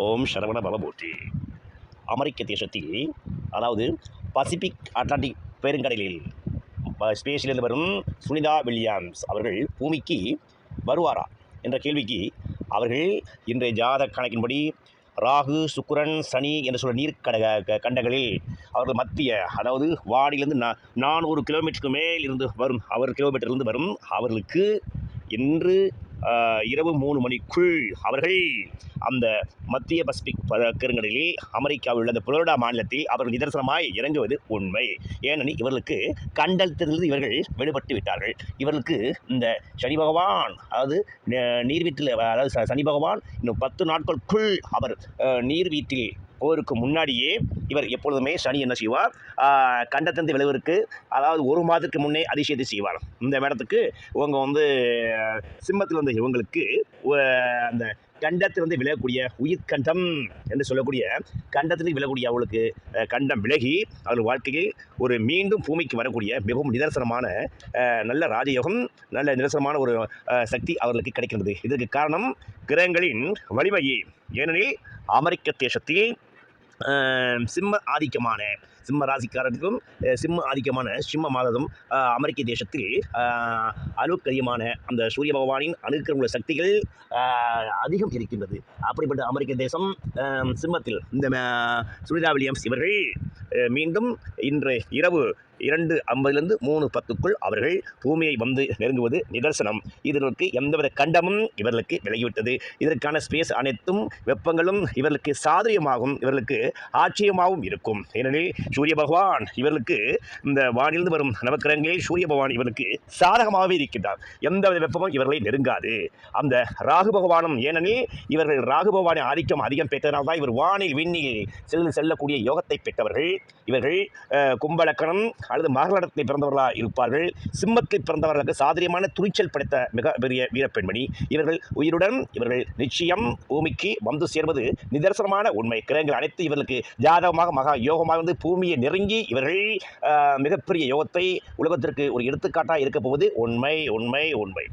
ஓம் சரவண பவபூட்டி அமெரிக்க தேசத்தில் அதாவது Pacific Atlantic பெருங்கடலில் ஸ்பேஸிலிருந்து வரும் சுனிதா வில்லியம்ஸ் அவர்கள் பூமிக்கு வருவாரா என்ற கேள்விக்கு அவர்கள் இன்றைய ஜாத கணக்கின்படி ராகு சுக்கிரன் சனி என்று சொல்ல நீர்க்கடக க- கண்டங்களில் அவர்கள் மத்திய அதாவது வாடியிலிருந்து நா நானூறு கிலோமீட்டருக்கு மேல் இருந்து வரும் அவர் கிலோமீட்டர்லேருந்து வரும் அவர்களுக்கு இன்று இரவு மூணு மணிக்குள் அவர்கள் அந்த மத்திய பசிபிக் ப- அமெரிக்காவில் உள்ள அந்த மாநிலத்தில் அவர்கள் நிதர்சனமாய் இறங்குவது உண்மை. ஏனெனில் இவர்களுக்கு கண்டலத்திலிருந்து இவர்கள் விடுபட்டு விட்டார்கள். இவர்களுக்கு இந்த சனி பகவான் அதாவது நீர்வீட்டில் அதாவது ச- சனி பகவான் இன்னும் பத்து நாட்களுக்குள் அவர் நீர்வீட்டில் போருக்கு முன்னாடியே இவர் எப்பொழுதுமே சனி என்ன செய்வார்? கண்டத்திலிருந்து விளைவதற்கு அதாவது ஒரு மாதத்துக்கு முன்னே அதிசயத்தை செய்வார். இந்த மேடத்துக்கு இவங்க வந்து சிம்மத்தில் வந்த இவங்களுக்கு அந்த கண்டத்திலிருந்து விலகக்கூடிய உயிர்கண்டம் என்று சொல்லக்கூடிய கண்டத்திலிருந்து விலகக்கூடிய அவளுக்கு கண்டம் விலகி அவள் வாழ்க்கையில் ஒரு மீண்டும் பூமிக்கு வரக்கூடிய மிகவும் நிதர்சனமான நல்ல ராஜயோகம் நல்ல நிதர்சனமான ஒரு சக்தி அவர்களுக்கு கிடைக்கின்றது. இதற்கு காரணம் கிரகங்களின் வலிமையே. ஏனெனில் அமெரிக்க தேசத்தில் சிம்ம ஆதிக்கமான சிம்ம ராசிக்காரருக்கும் சிம்ம ஆதிக்கமான சிம்ம மாதம் அமெரிக்க தேசத்தில் அஹ், அந்த சூரிய பகவானின் அணுக்கிற சக்திகள் அதிகம் இருக்கின்றது. அப்படிப்பட்ட அமெரிக்க தேசம் சிம்மத்தில் இந்த சுனிதா வில்லியம்ஸ் இவர்கள் மீண்டும் இன்று இரவு இரண்டு ஐம்பதுலேருந்து மூணு பத்துக்குள் அவர்கள் பூமியை வந்து நெருங்குவது நிதர்சனம். இதற்கு எந்தவித கண்டமும் இவர்களுக்கு விலகிவிட்டது. இதற்கான ஸ்பேஸ் அனைத்தும் வெப்பங்களும் இவர்களுக்கு சாதகமாகவும் இவர்களுக்கு ஆட்சியமாகவும் இருக்கும். ஏனெனில் சூரிய பகவான் இவர்களுக்கு இந்த வானிலிருந்து வரும் நவக்கிரகங்களில் சூரிய பகவான் இவர்களுக்கு சாதகமாகவே இருக்கின்றார். எந்தவித வெப்பமும் இவர்களை நெருங்காது. அந்த ராகு பகவானும் ஏனெனில் இவர்கள் ராகு பகவானின் ஆதிக்கம் அதிகம் பெற்றதனால் தான் இவர் வானில் விண்ணில் செல்ல செல்லக்கூடிய யோகத்தை பெற்றவர்கள். இவர்கள் கும்பலக்கணம் அல்லது மகளடத்தில் பிறந்தவர்களாக இருப்பார்கள். சிம்மத்தில் பிறந்தவர்களுக்கு சாதரியமான துணிச்சல் படைத்த மிக பெரிய வீரப்பெண்மணி. இவர்கள் உயிருடன் இவர்கள் நிச்சயம் பூமிக்கு வந்து சேர்வது நிதர்சனமான உண்மை. கிரகங்கள் அனைத்து இவர்களுக்கு ஜாதகமாக மகா யோகமாக வந்து பூமியை நெருங்கி இவர்கள் மிகப்பெரிய யோகத்தை உலகத்திற்கு ஒரு எடுத்துக்காட்டாக இருக்க போவது உண்மை உண்மை உண்மை.